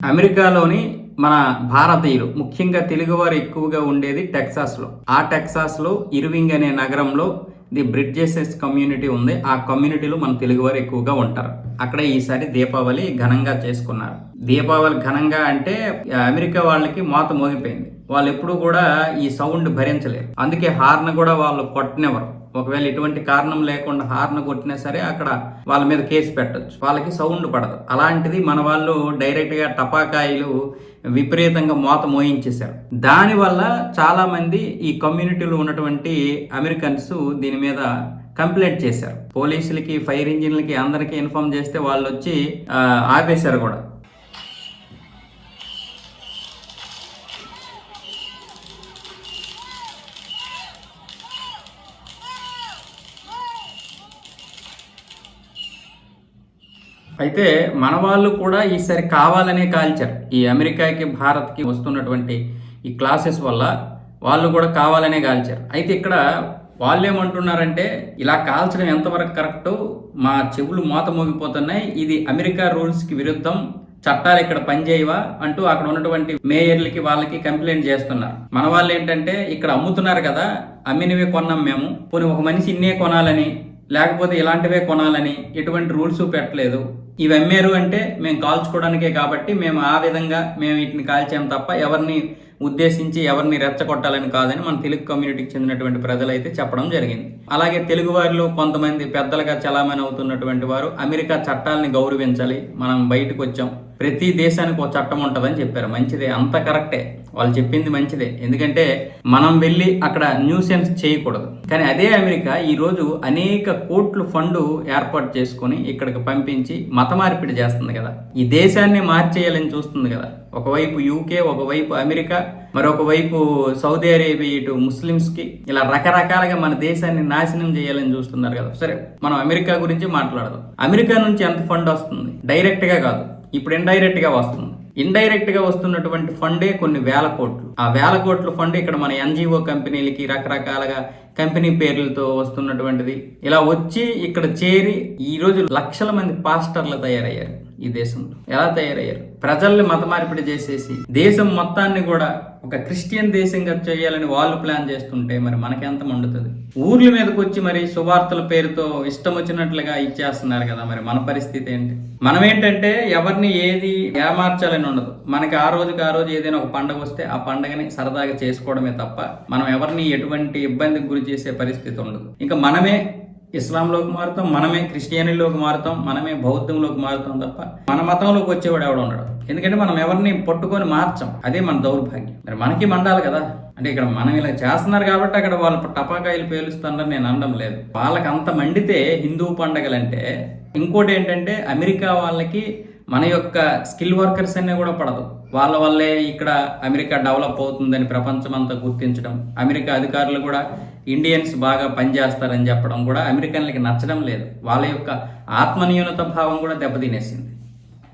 అమెరికాలోని మన భారతీయులు ముఖ్యంగా తెలుగువారు ఎక్కువగా ఉండేది టెక్సాస్లో. ఆ టెక్సాస్లో ఇర్వింగ్ అనే నగరంలో ది బ్రిడ్జెసెస్ కమ్యూనిటీ ఉంది. ఆ కమ్యూనిటీలో మన తెలుగువారు ఎక్కువగా ఉంటారు. అక్కడ ఈసారి దీపావళి ఘనంగా చేసుకున్నారు. దీపావళి ఘనంగా అంటే అమెరికా వాళ్ళకి మోత మోగిపోయింది. వాళ్ళు ఎప్పుడు కూడా ఈ సౌండ్ భరించలేరు. అందుకే హార్న్ కూడా వాళ్ళు కొట్టనివ్వరు. ఒకవేళ ఎటువంటి కారణం లేకుండా హార్న్ కొట్టినా సరే అక్కడ వాళ్ళ మీద కేసు పెట్టచ్చు. వాళ్ళకి సౌండ్ పడదు. అలాంటిది మన వాళ్ళు డైరెక్ట్గా టపాకాయలు విపరీతంగా మోత మోయించేశారు. దానివల్ల చాలామంది ఈ కమ్యూనిటీలో ఉన్నటువంటి అమెరికన్స్ దీని మీద కంప్లైంట్ చేశారు. పోలీసులకి ఫైర్ ఇంజిన్లకి అందరికీ ఇన్ఫార్మ్ చేస్తే వాళ్ళు వచ్చి ఆపేశారు కూడా. అయితే మన వాళ్ళు కూడా ఈసారి కావాలనే కాల్చారు. ఈ అమెరికాకి భారత్కి వస్తున్నటువంటి ఈ క్లాసెస్ వల్ల వాళ్ళు కూడా కావాలనే కాల్చారు. అయితే ఇక్కడ వాళ్ళు ఏమంటున్నారంటే ఇలా కాల్చడం ఎంతవరకు కరెక్ట్? మా చెవులు మోత మోగిపోతున్నాయి. ఇది అమెరికా రూల్స్కి విరుద్ధం. చట్టాలు ఇక్కడ పనిచేయవా? అంటూ అక్కడ ఉన్నటువంటి మేయర్లకి వాళ్ళకి కంప్లైంట్ చేస్తున్నారు. మన వాళ్ళు ఏంటంటే ఇక్కడ అమ్ముతున్నారు కదా అమ్మినవే కొన్నాం మేము. పోనీ ఒక మనిషి ఇన్నే కొనాలని లేకపోతే ఇలాంటివే కొనాలని ఎటువంటి రూల్స్ పెట్టలేదు. ఇవి అమ్మారు అంటే మేము కాల్చుకోవడానికే కాబట్టి మేము ఆ విధంగా మేము వీటిని కాల్చాం తప్ప ఎవరిని ఉద్దేశించి ఎవరిని రెచ్చగొట్టాలని కాదని మన తెలుగు కమ్యూనిటీకి చెందినటువంటి ప్రజలైతే చెప్పడం జరిగింది. అలాగే తెలుగు వారిలో కొంతమంది పెద్దలుగా చలామణి అవుతున్నటువంటి వారు అమెరికా చట్టాలని గౌరవించాలి మనం బయటకు వచ్చాం ప్రతి దేశానికి ఒక చట్టం ఉంటుందని చెప్పారు. మంచిదే. అంత కరెక్టే. వాళ్ళు చెప్పింది మంచిదే. ఎందుకంటే మనం వెళ్ళి అక్కడ న్యూసెన్స్ చేయకూడదు. కానీ అదే అమెరికా ఈరోజు అనేక కోట్లు ఫండ్ ఏర్పాటు చేసుకొని ఇక్కడికి పంపించి మత మార్పిడి చేస్తుంది కదా. ఈ దేశాన్ని మార్చేయాలని చూస్తుంది కదా. ఒకవైపు యూకే ఒకవైపు అమెరికా మరొక వైపు సౌదీ అరేబియా ఇటు ముస్లిమ్స్కి ఇలా రకరకాలుగా మన దేశాన్ని నాశనం చేయాలని చూస్తున్నారు కదా. సరే మనం అమెరికా గురించి మాట్లాడదాం. అమెరికా నుంచి ఎంత ఫండ్ వస్తుంది? డైరెక్ట్గా కాదు. ఇప్పుడు ఇండైరెక్ట్గా వస్తుంది. ఇండైరెక్ట్గా వస్తున్నటువంటి ఫండే కొన్ని వేల కోట్లు. ఆ వేల కోట్ల ఫండ్ ఇక్కడ మన ఎన్జిఓ కంపెనీలకి రకరకాలుగా కంపెనీ పేర్లతో వస్తున్నటువంటిది. ఇలా వచ్చి ఇక్కడ చేరి ఈ లక్షల మంది పాస్టర్లు తయారయ్యారు. ఈ దేశంలో. ఎలా తయారయ్యారు? ప్రజల్ని మతమార్పిడి చేసేసి దేశం మొత్తాన్ని కూడా ఒక క్రిస్టియన్ దేశంగా చేయాలని వాళ్ళు ప్లాన్ చేస్తుంటే మరి మనకెంత మండుతుంది? ఊర్ల మీదకి వచ్చి మరి సువార్తల పేరుతో ఇష్టం వచ్చినట్లుగా ఇచ్చేస్తున్నారు కదా మరి మన పరిస్థితి ఏంటి? మనం ఏంటంటే ఎవరిని ఏది ఏమార్చాలని ఉండదు. మనకి ఆ రోజుకి ఆ రోజు ఏదైనా ఒక పండగ వస్తే ఆ పండగని సరదాగా చేసుకోవడమే తప్ప మనం ఎవరిని ఎటువంటి ఇబ్బందికి గురి చేసే పరిస్థితి ఉండదు. ఇంకా మనమే ఇస్లాంలోకి మారుతాం మనమే క్రిస్టియానిలోకి మారుతాం మనమే బౌద్ధంలోకి మారుతాం తప్ప మన మతంలోకి వచ్చేవాడు ఎవడు ఉండడు. ఎందుకంటే మనం ఎవరిని పట్టుకొని మార్చాం అదే మన దౌర్భాగ్యం. మరి మనకి మండాలి కదా? అంటే ఇక్కడ మనం ఇలా చేస్తున్నారు కాబట్టి అక్కడ వాళ్ళు టపాకాయలు పేలుస్తున్నారు నేను అనడం లేదు. వాళ్ళకి అంత మండితే హిందూ పండగలంటే ఇంకోటి ఏంటంటే అమెరికా వాళ్ళకి మన యొక్క స్కిల్ వర్కర్స్ అనే కూడా పడదు. వాళ్ళ వల్లే ఇక్కడ అమెరికా డెవలప్ అవుతుందని ప్రపంచం అంతా గుర్తించడం అమెరికా అధికారులు కూడా ఇండియన్స్ బాగా పనిచేస్తారని చెప్పడం కూడా అమెరికన్లకి నచ్చడం లేదు. వాళ్ళ యొక్క ఆత్మన్యూనత భావం కూడా దెబ్బతినేసింది.